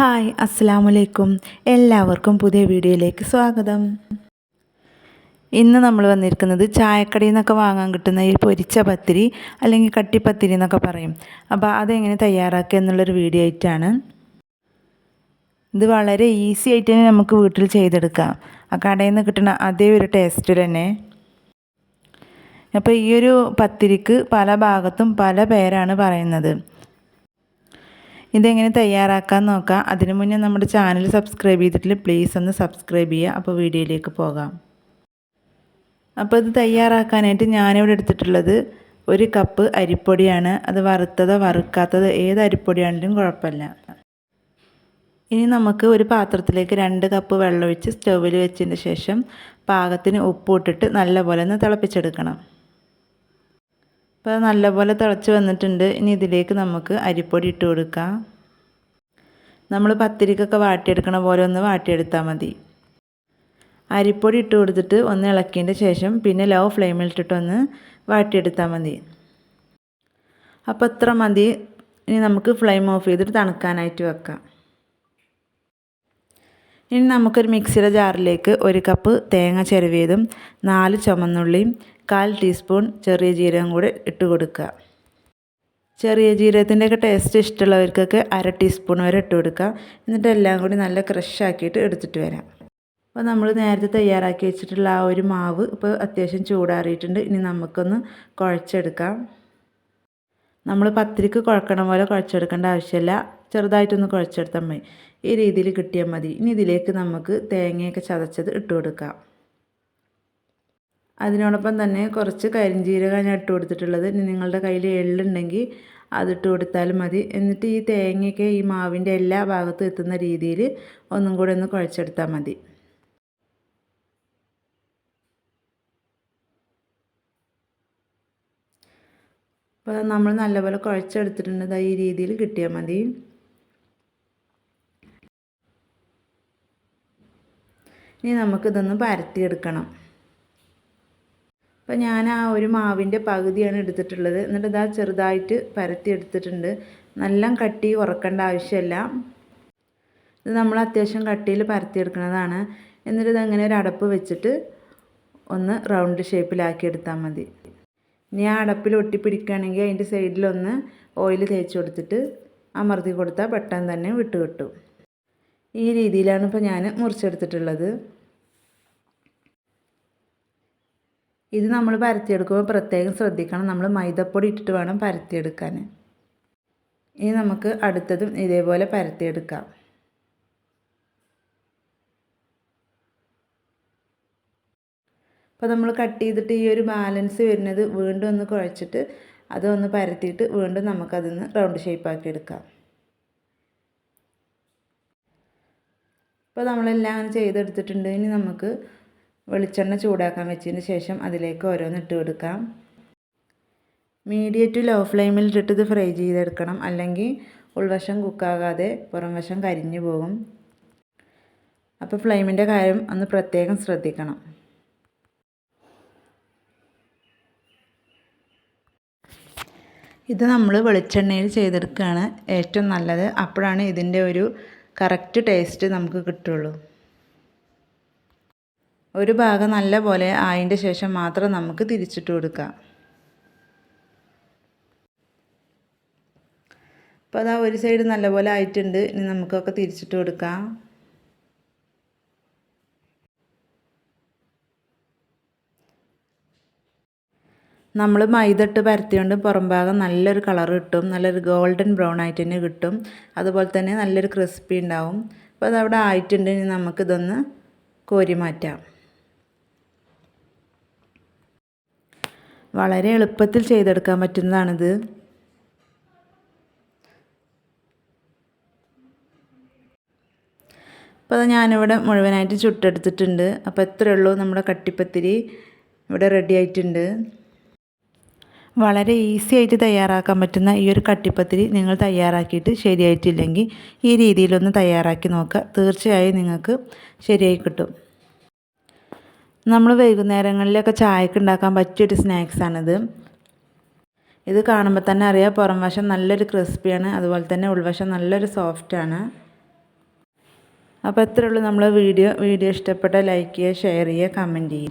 Hi അസ്സാം വലൈക്കും എല്ലാവർക്കും പുതിയ വീഡിയോയിലേക്ക് സ്വാഗതം. ഇന്ന് നമ്മൾ വന്നിരിക്കുന്നത് ചായക്കടയിൽ നിന്നൊക്കെ വാങ്ങാൻ കിട്ടുന്ന ഈ പൊരിച്ച പത്തിരി അല്ലെങ്കിൽ കട്ടിപ്പത്തിരി എന്നൊക്കെ പറയും. അപ്പോൾ അതെങ്ങനെ തയ്യാറാക്കുക എന്നുള്ളൊരു വീഡിയോ ആയിട്ടാണ്. ഇത് വളരെ ഈസി ആയിട്ട് തന്നെ നമുക്ക് വീട്ടിൽ ചെയ്തെടുക്കാം. ആ കടയിൽ നിന്ന് കിട്ടുന്ന അതേ ഒരു ടേസ്റ്റ് തന്നെ. അപ്പോൾ ഈ ഒരു പത്തിരിക്ക് പല ഭാഗത്തും പല പേരാണ് പറയുന്നത്. ഇതെങ്ങനെ തയ്യാറാക്കാൻ നോക്കാം അതിനു മുന്നേ നമ്മുടെ ചാനൽ സബ്സ്ക്രൈബ് ചെയ്തിട്ടില്ല പ്ലീസ് ഒന്ന് സബ്സ്ക്രൈബ് ചെയ്യുക. അപ്പോൾ വീഡിയോയിലേക്ക് പോകാം. അപ്പോൾ ഇത് തയ്യാറാക്കാനായിട്ട് ഞാനിവിടെ എടുത്തിട്ടുള്ളത് ഒരു കപ്പ് അരിപ്പൊടിയാണ്. അത് വറുത്തതോ വറുക്കാത്തതോ ഏത് അരിപ്പൊടിയാണെങ്കിലും കുഴപ്പമില്ല. ഇനി നമുക്ക് ഒരു പാത്രത്തിലേക്ക് രണ്ട് കപ്പ് വെള്ളമൊഴിച്ച് സ്റ്റൗവിൽ വെച്ചതിന് ശേഷം പാകത്തിന് ഉപ്പ് ഇട്ടിട്ട് നല്ലപോലെ ഒന്ന് തിളപ്പിച്ചെടുക്കണം. അപ്പോൾ നല്ലപോലെ തിളച്ച് വന്നിട്ടുണ്ട്. ഇനി ഇതിലേക്ക് നമുക്ക് അരിപ്പൊടി ഇട്ട് കൊടുക്കാം. നമ്മൾ പത്തിരിക്കൊക്കെ വാട്ടിയെടുക്കണ പോലെ ഒന്ന് വാട്ടിയെടുത്താൽ മതി. അരിപ്പൊടി ഇട്ട് കൊടുത്തിട്ട് ഒന്ന് ഇളക്കിയതിന്റെ ശേഷം പിന്നെ ലോ ഫ്ലെയിമിൽ ഇട്ടിട്ടൊന്ന് വാട്ടിയെടുത്താൽ മതി. അപ്പോൾ ഇത്ര മതി. ഇനി നമുക്ക് ഫ്ലെയിം ഓഫ് ചെയ്തിട്ട് തണുക്കാനായിട്ട് വെക്കാം. ഇനി നമുക്കൊരു മിക്സിയുടെ ജാറിലേക്ക് ഒരു കപ്പ് തേങ്ങ ചിരവിയതും നാല് ചുമന്നുള്ളിയും കാൽ ടീസ്പൂൺ ചെറിയ ജീരകം കൂടി ഇട്ട് കൊടുക്കുക. ചെറിയ ജീരകത്തിന്റെയൊക്കെ ടേസ്റ്റ് ഇഷ്ടമുള്ളവർക്കൊക്കെ അര ടീസ്പൂൺ വരെ ഇട്ട് കൊടുക്കുക. എന്നിട്ട് എല്ലാം കൂടി നല്ല ക്രഷ് ആക്കിയിട്ട് എടുത്തിട്ട് വരാം. അപ്പോൾ നമ്മൾ നേരത്തെ തയ്യാറാക്കി വെച്ചിട്ടുള്ള ആ ഒരു മാവ് ഇപ്പോൾ അത്യാവശ്യം ചൂടാറിയിട്ടുണ്ട്. ഇനി നമുക്കൊന്ന് കുഴച്ചെടുക്കാം. നമ്മൾ പത്തിരിക്ക് കുഴക്കണ പോലെ കുഴച്ചെടുക്കേണ്ട ആവശ്യമില്ല. ചെറുതായിട്ടൊന്ന് കുഴച്ചെടുത്താൽ മതി. ഈ രീതിയിൽ കിട്ടിയാൽ മതി. ഇനി ഇതിലേക്ക് നമുക്ക് തേങ്ങയൊക്കെ ചതച്ചത് ഇട്ട് കൊടുക്കാം. അതിനോടൊപ്പം തന്നെ കുറച്ച് കരിഞ്ചീരകം ഞാൻ ഇട്ട് കൊടുത്തിട്ടുള്ളത്. ഇനി നിങ്ങളുടെ കയ്യിൽ എള്ളുണ്ടെങ്കിൽ അതിട്ട് കൊടുത്താലും മതി. എന്നിട്ട് ഈ തേങ്ങയൊക്കെ ഈ മാവിന്റെ എല്ലാ ഭാഗത്തും എത്തുന്ന രീതിയിൽ ഒന്നും കൂടെ ഒന്ന് കുഴച്ചെടുത്താൽ മതി. അപ്പോൾ നമ്മൾ നല്ലപോലെ കുഴച്ചെടുത്തിട്ടുണ്ട്. ഈ രീതിയിൽ കിട്ടിയാൽ മതി. ഇനി നമുക്കിതൊന്ന് പരത്തിയെടുക്കണം. അപ്പോൾ ഞാൻ ആ ഒരു മാവിന്റെ പകുതിയാണ് എടുത്തിട്ടുള്ളത്. എന്നിട്ട് ഇതാ ചെറുതായിട്ട് പരത്തി എടുത്തിട്ടുണ്ട് നല്ല കട്ടി ഉറക്കേണ്ട ആവശ്യമില്ല. ഇത് നമ്മൾ അത്യാവശ്യം കട്ടിയിൽ പരത്തിയെടുക്കുന്നതാണ്. എന്നിട്ട് ഇതങ്ങനെ ഒരു അടപ്പ് വെച്ചിട്ട് ഒന്ന് റൗണ്ട് ഷേപ്പിലാക്കി എടുത്താൽ മതി. ഇനി ആ അടപ്പിൽ ഒട്ടിപ്പിടിക്കുകയാണെങ്കിൽ അതിന്റെ സൈഡിലൊന്ന് ഓയിൽ തേച്ച് കൊടുത്തിട്ട് അമർത്തി കൊടുത്താൽ പെട്ടെന്ന് തന്നെ വിട്ട് കിട്ടും. ഈ രീതിയിലാണ് ഇപ്പോൾ ഞാൻ മുറിച്ചെടുത്തിട്ടുള്ളത്. ഇത് നമ്മൾ പരത്തിയെടുക്കുമ്പോൾ പ്രത്യേകം ശ്രദ്ധിക്കണം. നമ്മൾ മൈദപ്പൊടി ഇട്ടിട്ട് വേണം പരത്തിയെടുക്കാൻ ഇനി നമുക്ക് അടുത്തതും ഇതേപോലെ പരത്തിയെടുക്കാം. അപ്പോൾ നമ്മൾ കട്ട് ചെയ്തിട്ട് ഈ ഒരു ബാലൻസ് വരുന്നത് വീണ്ടും ഒന്ന് കുഴച്ചിട്ട് അതൊന്ന് പരത്തിയിട്ട് വീണ്ടും നമുക്കതൊന്ന് റൗണ്ട് ഷേപ്പാക്കി എടുക്കാം. അപ്പോൾ നമ്മളെല്ലാം അങ്ങനെ ചെയ്തെടുത്തിട്ടുണ്ട്. ഇനി നമുക്ക് വെളിച്ചെണ്ണ ചൂടാക്കാൻ വെച്ചതിന് ശേഷം അതിലേക്ക് ഓരോന്ന് ഇട്ട് കൊടുക്കാം. മീഡിയം ടു ലോ ഫ്ലെയിമിൽ ഇട്ടിട്ട് ഇത് ഫ്രൈ ചെയ്തെടുക്കണം. അല്ലെങ്കിൽ ഉൾവശം കുക്കാകാതെ പുറം വശം കരിഞ്ഞു പോകും. അപ്പോൾ ഫ്ലെയിമിന്റെ കാര്യം ഒന്ന് പ്രത്യേകം ശ്രദ്ധിക്കണം. ഇത് നമ്മൾ വെളിച്ചെണ്ണയിൽ ചെയ്തെടുക്കുകയാണ് ഏറ്റവും നല്ലത്. അപ്പോഴാണ് ഇതിന്റെ ഒരു കറക്റ്റ് ടേസ്റ്റ് നമുക്ക് കിട്ടുള്ളൂ. ഒരു ഭാഗം നല്ല പോലെ ആയതിന്റെ ശേഷം മാത്രം നമുക്ക് തിരിച്ചിട്ട് കൊടുക്കാം. അപ്പോൾ അതാ ഒരു സൈഡ് നല്ലപോലെ ആയിട്ടുണ്ട്. ഇനി നമുക്കൊക്കെ തിരിച്ചിട്ട് കൊടുക്കാം. നമ്മൾ മൈദട്ട് പരത്തിയോണ്ട് പുറം ഭാഗം നല്ലൊരു കളർ കിട്ടും. നല്ലൊരു ഗോൾഡൻ ബ്രൗൺ ആയിട്ട് തന്നെ കിട്ടും. അതുപോലെ തന്നെ നല്ലൊരു ക്രിസ്പി ഉണ്ടാവും. അപ്പോൾ അതവിടെ ആയിട്ടുണ്ട്. ഇനി നമുക്കിതൊന്ന് കോരി മാറ്റാം. വളരെ എളുപ്പത്തിൽ ചെയ്തെടുക്കാൻ പറ്റുന്നതാണിത്. അപ്പോൾ ഞാനിവിടെ മുഴുവനായിട്ട് ചുട്ടെടുത്തിട്ടുണ്ട്. അപ്പോൾ എത്രയുള്ളൂ നമ്മുടെ കട്ടിപ്പത്തിരി ഇവിടെ റെഡി ആയിട്ടുണ്ട്. വളരെ ഈസി ആയിട്ട് തയ്യാറാക്കാൻ പറ്റുന്ന ഈ ഒരു കട്ടിപ്പത്തിരി നിങ്ങൾ തയ്യാറാക്കിയിട്ട് ശരിയായിട്ടില്ലെങ്കിൽ ഈ രീതിയിലൊന്ന് തയ്യാറാക്കി നോക്കുക. തീർച്ചയായും നിങ്ങൾക്ക് ശരിയായി കിട്ടും. നമ്മൾ വൈകുന്നേരങ്ങളിലൊക്കെ ചായക്ക് ഉണ്ടാക്കാൻ പറ്റിയൊരു സ്നാക്സാണിത്. ഇത് കാണുമ്പോൾ തന്നെ അറിയാം പുറം വശം നല്ലൊരു ക്രിസ്പിയാണ് അതുപോലെ തന്നെ ഉൾവശം നല്ലൊരു സോഫ്റ്റാണ്. അപ്പോൾ അത്രേ ഉള്ളൂ നമ്മളെ വീഡിയോ. വീഡിയോ ഇഷ്ടപ്പെട്ട ലൈക്ക് ചെയ്യുക ഷെയർ ചെയ്യുക കമന്റ് ചെയ്യുക.